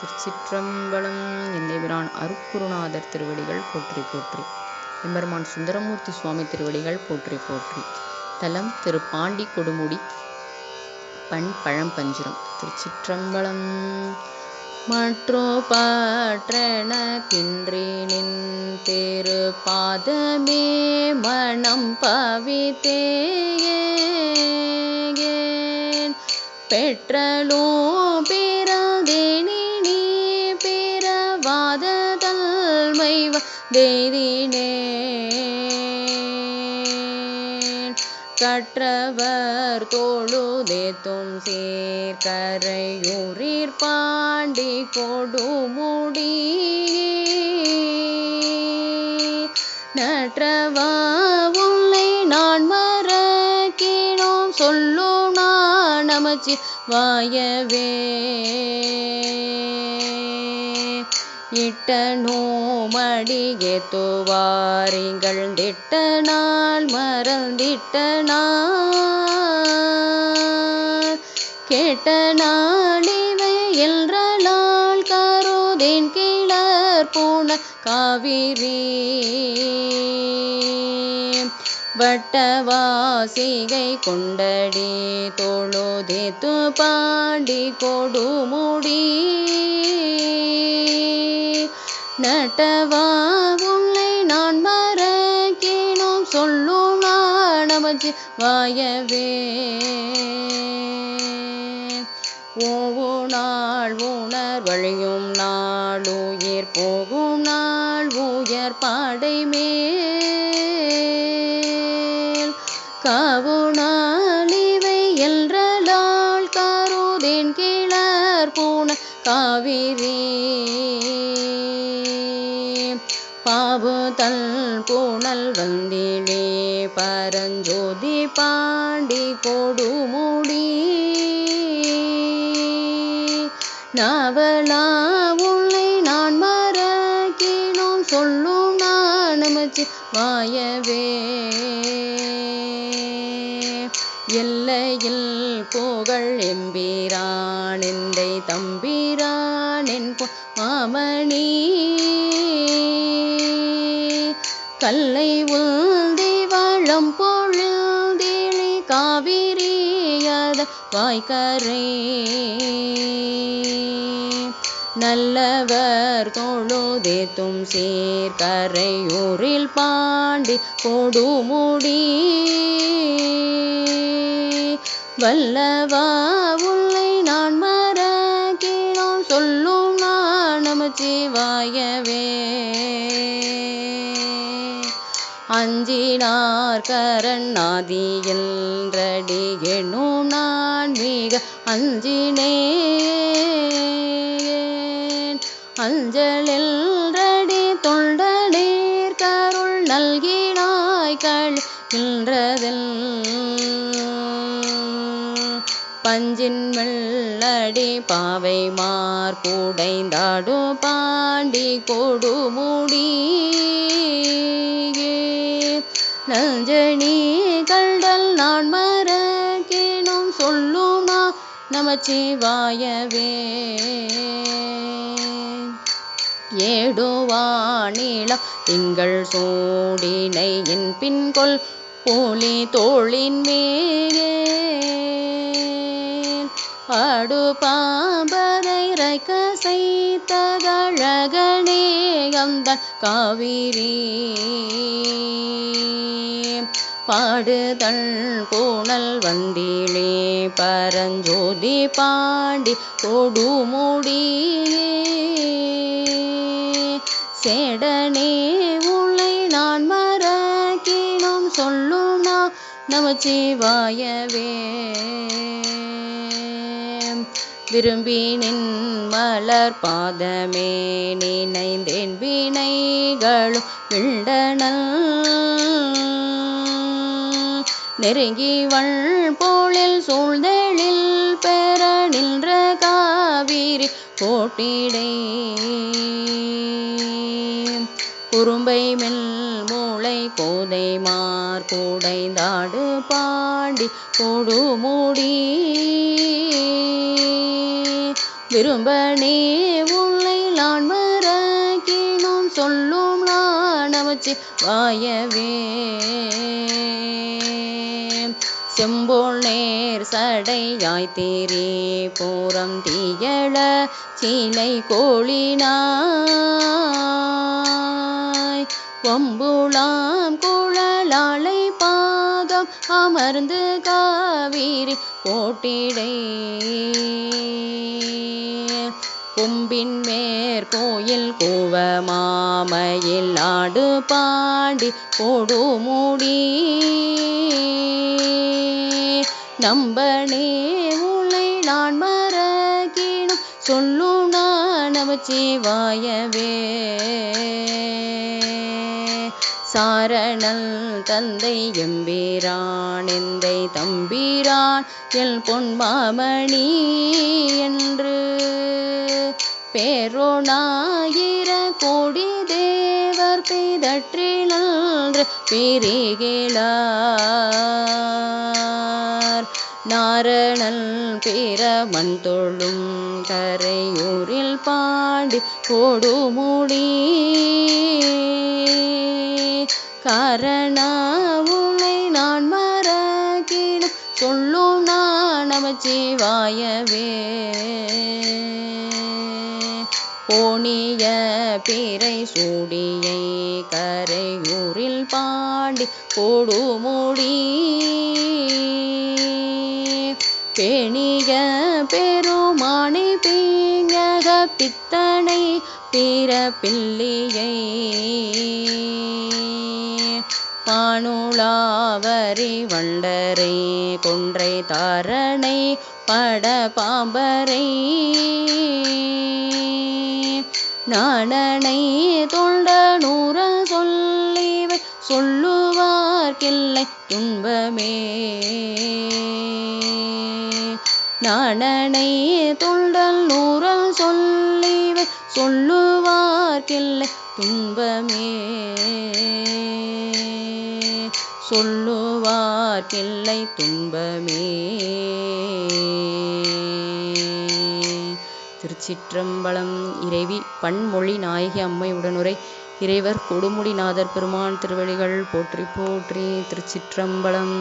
திருச்சிற்றம்பலம் எந்தேபிரான் அருக்குருநாதர் திருவடிகள் போற்றி போற்றி எம்பெருமான் சுந்தரமூர்த்தி சுவாமி திருவடிகள் போற்றி போற்றி தலம் திரு பாண்டி கொடுமுடி பண் பழம்பஞ்சுரம் திருச்சிற்றம்பலம் மற்றோ பாற்றனக்கின்றி நின் திரு பாதமே மனம் பவித்தேயே பெற்றலோ பே தேதினேன் கற்றவர் தொழுதேத்தும் சீர்கரையூரிற் பாண்டி கொடுமுடி. நற்றவா உன்னை நான் மறக்கினோம். சொல்லும் நான் நமச்சி வாயவே இட்ட நோமடியே துவாரிங்கள் திட்ட நாள் மறந்திட்ட நாள் கேட்ட நாளிவை என்றலால் கருதேன் கிளர் பூன காவிரி. வட்டவாசிகை கொண்டடி தொழுதித்து பாண்டி கொடுமுடி. நட்டவா உன்னை நான் மறக்கினோம். சொல்லும் நாணமச்சி வாயவே. ஓவு நாள் உணர் வழியும் நாள் உயிர் போகும் நாள் உயர் பாடை மேல். காவு இவை என்றலால் கருதேன் கிளர் பூன காவிரே. பாவு தல் பூனல் வந்திலே பரஞ்சோதி பாண்டி கொடுமுடி நாவலா உன்னை நான் மறக்கினோம் சொல்லும் நான் நமச்சி வாயவே. எல்லையில் புகழ் எம்பிரான் எந்தை தம்பிரான் என் மாமணி. கல்லை உந்தி வளம் பொழுதிலி காவிரியத வாய்க்கரை. நல்லவர் தொழுதேத்தும் சீர்கரையூரில் பாண்டி கொடுமுடி. வல்லவா அஞ்சினார் கரண்ணாதி என்றடி எண்ணும் நான் மிக அஞ்சினேன் அஞ்சலில் தொண்டநீர் கருள் நல்கினாய் கழ்கின்றதில் பஞ்சின் வெள்ளடி பாவை மார் கூடைந்தாடு பாண்டி கொடுமுடி. நஞ்சனி கண்டல் நான் மறக்கினும் சொல்லுமா நமச்சிவாயவே. ஏடுவானிலம் திங்கள் சூடினை என் பின்கொள் போலி தோளின் மேல். ஆடு பாம்பரை ரைக்க செய்தகழகனே அந்தன் காவிரி. பாடுதல் பூனல் வந்திலே. பரஞ்சோதி பாண்டி கொடுமுடி. சேடனே உன்னை நான் மறக்கினோம். சொல்லும் நான் நமச்சிவாயவே. விரும்பி நின் மலர் பாதமே. நினைந்தேன் வினைகளும் விண்டனல் நெருங்கி வள் போலில் சூழ்ந்தெழில் பெற நின்ற காவிரி கோட்டிடை குறும்பை மெல் மூளை கோதை மார் கூடைந்தாடு பாண்டி கொடுமூடி விரும்ப நீ உள்ளை நான் மறக்கினும் சொல்லும் நான் அமைச்சி வாயவே. செம்போல் நேர் சடையாய் தேரே பூரம் தீயள சீலை கோழினாய். ஒம்புளாம் குழலாலை பாகம் அமர்ந்து காவிரி போட்டிடை கொம்பின் மேற்கோயில் கூவ மாமையில் ஆடு பாண்டி கொடுமுடி நம்பனே உளை நான் மறக்கினும். சொல்லும் நான் நமச்சிவாயவே சாரணல் தந்தை எம்பீரான் எந்தை தம்பீரான் எல் பொன்மாமணி என்று. பேரோனாயிர கோடி தேவர் பிதற்றினன்று பிரிகிழா நாரணல் பிரமன் தொழும் கரையூரில் பாடி கொடுமுடி கரணாவுளை நான் மறக்கினும் சொல்லும் நான் நமச்சிவாயவே போனிய பிறை சூடியை கரையூரில் பாண்டி கொடுமுடி பேணிய பெருமானை பீஞக பித்தனை பிறப்பில்லியை பானுளாவரி வண்டரை கொன்றை தாரணை பட பாம்பரை. நாடனை தொண்ட நூற சொல்லிவை சொல்லுவார்கில்லை துன்பமே. நாணனை தொண்டல் நூறல் சொல்லிவை சொல்லுவார்க்கில்லை துன்பமே. சொல்லுவார்க்கில்லை துன்பமே. திருச்சிற்றம்பலம் இறைவி பன்மொழி நாயகி அம்மை உடனுரை இறைவர் கொடுமுடிநாதர் பெருமான் திருவடிகள் போற்றி போற்றி திருச்சிற்றம்பலம்.